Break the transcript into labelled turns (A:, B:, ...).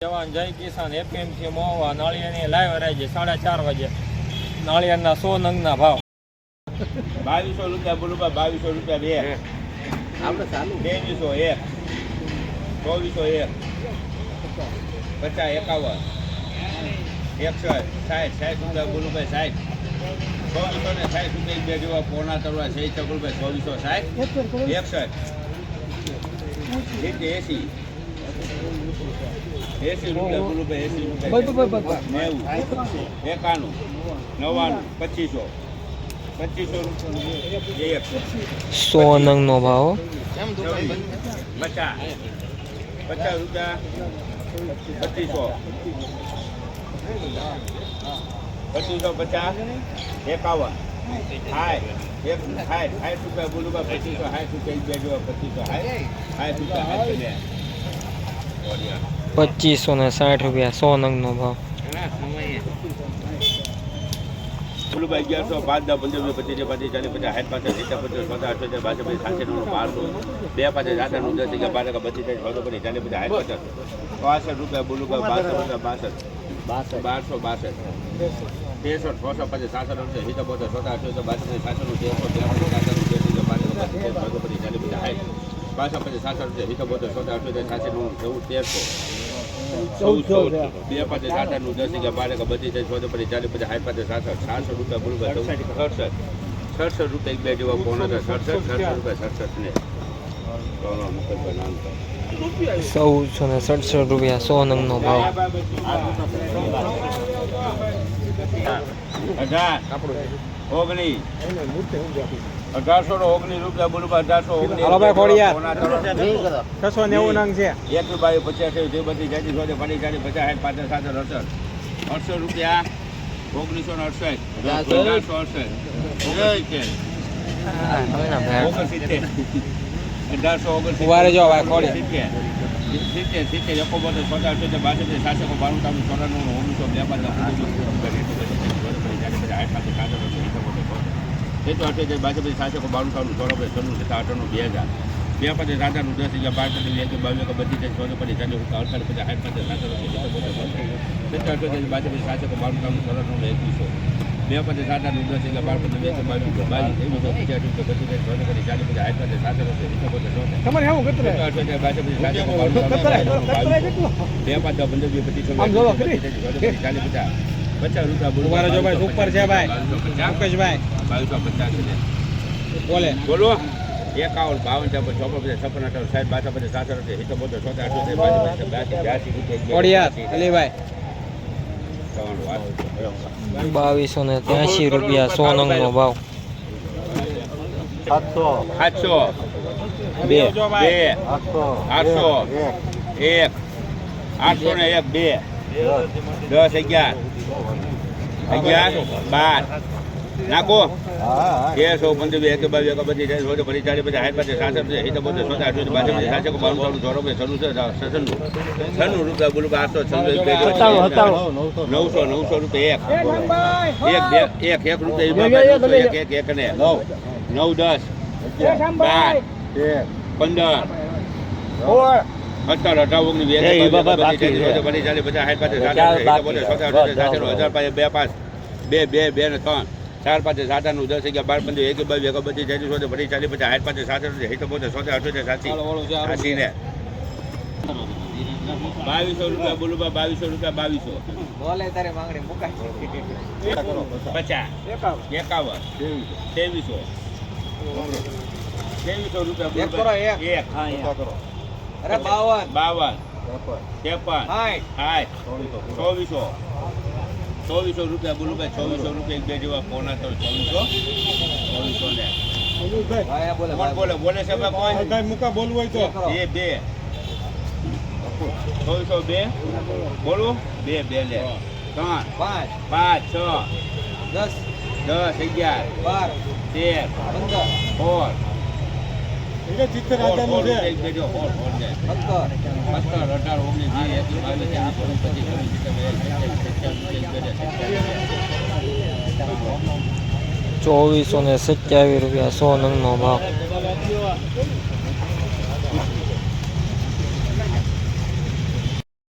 A: જવાન જય કિસાન એપીએમસી મોવા નાળિયાની લાઈવ હરાઈ સાડા ચાર વાગે. નાળિયાના સો નંગના ભાવ.
B: બાવીસો રૂપિયા બોલું બાવીસો રૂપિયા બે.
C: આપણે ચાલુ.
B: ત્રેવીસો એક. ચોવીસો એક. પચાસ એકાવન. એકસો સાઠ સાઠ રૂપિયા બોલું ભાઈ સાઠ. ને સાઠ રૂપિયા બે જેવા પોણા તરવા છે ચકુલભાઈ ચોવીસો સાઠ એકસઠ એસી. એસી રૂપિયા એસી રૂપિયા. નેવું એકાણું નવ્વાણું પચીસો.
A: સો નંગનો ભાવ.
B: પચાસ. પચાસ રૂપિયા પચીસો. પચીસો પચાસ એકાવન હાય એક હાય હાય રૂપિયા બોલું બા પચીસો હાય રૂપિયા એક બે જેવા પચીસો હાય હાય રૂપિયા હાય બે
A: પચીસો ને સાઠ રૂપિયા સો નંગનો ભાવ
B: બોલું ભાઈ અગિયારસો પાંચ દસ પંદર વીસ પચીસ પચીસ ચાલીસ પચાસ સાઠ પાંચ સિત્તેર પચાસ પચાસ આઠસો ચાર બાસઠ પચાસ સાતસો નવ બારસો બે પાંચ સાત આઠ દસ અગિયાર બાર અગિયાર બત્રીસ ચાલીસ ચોસો પચીસ ચાલીસ પચાસ સાઠ પચાસ બાસઠ રૂપિયા બોલું ભાઈ બાસઠ રૂપિયા બાસઠ બારસો બાસઠ. ત્રેસઠ છસો પચાસ સાસઠ રૂપિયા સિત્તેર બોતેર સોતા અઠ્યોતેર બાસઠ સાસઠ સાસઠ પચીસ ચોસો પચીસ ચાલીસ પચાસ સાઠ બાસઠ પચાસ સાસઠ રૂપિયા સિત્તેર બોતેર સોતા અઠ્યોતેર સાસઠ નવ ચૌદ તેરસો. બે પાંચ સાત આઠનું દસ અગિયાર બાર અગિયાર બત્રીસ ચાલીસ પચીસ ચાલીસ પચાસ સાઠ પાંચ સાસઠ સાતસો રૂપિયા બોલું સડસઠ. સડસઠ. રૂપિયા એક બે જેવા પોણા હતા સડસઠ સડસઠ રૂપિયા સડસઠ ને ચોલો મુકતભાઈ નામ તો.
A: ચૌદસો ને સડસઠ રૂપિયા સો નંગનો ભાવ.
B: અઢારસો ને ઓગણીસ રૂપિયા બોલું અઢારસો ઓગણીસ
A: હાલો ભાઈ ખોડિયાર.
B: પોણા ત્રણ.
A: છસો નેવું નંગ છે.
B: એક બાવીસ પચાસ જે બધી જાતિ સોદે પડી ચાલીસ પચાસ સાઠ પાંચ સાત અડસઠ. અડસઠ રૂપિયા ઓગણીસો ને અડસઠ. અઢારસો. અડસઠ. ઓગણસિત્તેર. અઢારસો ઓગણસિત્તેર
A: ઊભા રહેજો ભાઈ, ખોડિયાર.
B: સિત્તેર સિત્તેર સિત્તેર એકો બોતેર સોળા અઠ્યોતેર બાસઠ સાતસો બાણું ત્રાણું ચોરાણું ઓગણીસો બે પાંચ એતો અઠ્યોતેર બાસઠ સાતસો બાણું ત્રાણું ચોરાણું છન્નું સત્તા અઠાણું બે હજાર બે પાંચ રાજાનું દસ હજાર બાર પચીસ એક બાવીસ એક બત્રીસ ચાલીસ ચોદે પચીસ ચાલીસ અડતાલીસ પચાસ સાઠ પાંચ સાત સત્તા અઠ્યોતેર બાસઠ સાતસો બાણું ત્રાણું ચોરાણું એકવીસો બે પછી સાત આઠ દસ હજાર બાર પછી બે બાવીસ બાવીસ તો પચાસ કઈ ચોદે કરી ચાલી પચાસ સાઠ પાંચ સાત
A: તમારે એવું કેટલું
B: બે પાંચ પંદર વીસ પચીસ ચાલીસ પચાસ પચાસ રૂપિયા બોલો
A: જો ભાઈ, સુપર છે ભાઈ. મુકેશભાઈ
B: બાવીસો પચાસ છે
A: બોલે
B: બોલો એકાવન બાવન છપ્પન ચોપન પચાસ છપ્પન અઠાવન સાહેબ બાસઠ પચાસ સાસઠ સિત્તેર બોતેર ચોતેર અઠ્યોતેર બાસઠ બ્યાસી રૂપિયા
A: અલીભાઈ બાવીસો ને ત્યાસી રૂપિયા સો નંગનો ભાવ.
C: સાતસો.
B: સાતસો.
A: બે.
B: બે. આઠસો. એક આઠસો. ને એક. બે. દસ અગિયાર. અગિયાર બાર. નાખો તેરસો પંદર બે એક બાજુ એક બધી જાય સોજો ફરી ચાલી પછી સાઠ પાસે સાસઠ છે હિત બોતેર સોતા અઠ્યોતેર પાસે પચાસ સાતસો બાણું ત્રાણું ચોરો બે સનુ છે છન્નું છન્નું રૂપિયા બોલું આઠસો બે નવસો નવસો રૂપિયા એક એક એક એક રૂપિયા એક એક એક ને નવ નવ દસ બાર પંદર અઢાર અઢાર ઓગણીસ
C: એ,
B: આઠ, બે પાંચ બે બે બે ને ત્રણ ચાર પાંચ સાત આઠ નવ દસ અગિયાર બાર પંદર એક બાવીસ એક બત્રીસ ચાલીસ ચોતેર ફરી ચાલી પછી સાઠ પાંચ સાત સિત્તેર બોતેર સોતેર અઠ્યોતેર સાચી સાતસી ને બાવીસો રૂપિયા બોલું બા બાવીસો રૂપિયા બાવીસો.
A: બોલે તારે માંગણી મુકાય.
B: પચાસ. એકાવન. ત્રેવીસો. ત્રેવીસો રૂપિયા
A: એક કરો. એક.
B: એક.
A: અરે બાવન.
B: બાવન. ત્રેપન.
A: સાઠ
B: સાઠ ચોવીસો. ચોવીસો રૂપિયા બોલું ભાઈ ચોવીસો રૂપિયા એક બે જેવા ફોન તો ચોવીસો. ચોવીસો ને. કોણ બોલે બોલે. છે ભાઈ
A: બોલવું હોય તો.
B: બે બે. ચોવીસો બે? બોલું? બે બે લે. ત્રણ.
A: પાંચ.
B: પાંચ છ.
A: દસ.
B: દસ અગિયાર.
A: બાર.
B: તેર.
A: પંદર.
B: સોળ.
A: ચિત્તર સત્તર
B: સત્તર અઢાર ઓગણીસ વીસ.
A: ચોવીસો ને સત્યાવીસ રૂપિયા સો નંગનો ભાવ